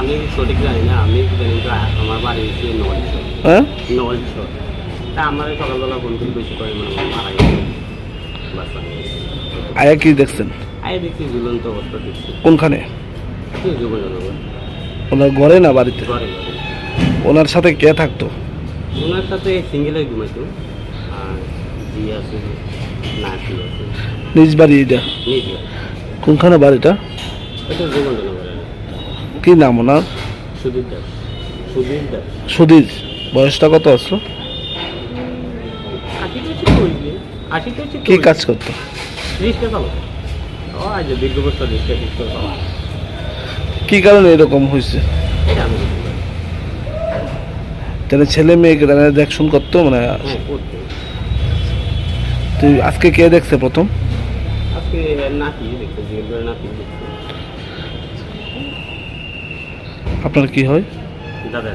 আমি সঠিক জানি না আমি জানি তো আমার বাড়ি হচ্ছে নলছর হ্যাঁ? নলছর তা আমার সকালবেলা ফোন করে বেশি করে মানে মারা গেছে। আয়া কি দেখছেন? আয় দেখছি ঝুলন্ত অবস্থা দেখছি। কোনখানে? ওনার ঘরে না বাড়িতে? ওনার সাথে কে থাকতো? ওনার সাথে সিঙ্গেলে ঘুমাইতো। আর জি আছে নাতি আছে। নিজ বাড়ি এটা? কোনখানে বাড়িটা? এটা কি নাম ওনার? দাস। দাস। সুধীর বয়সটা কত আসলো কি কাজ করতো? কি কারণে এরকম হয়েছে। তাহলে ছেলে মেয়েকে তারা দেখশুন করতো মানে? হ্যাঁ তুই আজকে কে দেখছে প্রথম? আজকে নাতি দেখতে জিজ্ঞেস নাতি দেখতে আপনার কি হয়? দাদা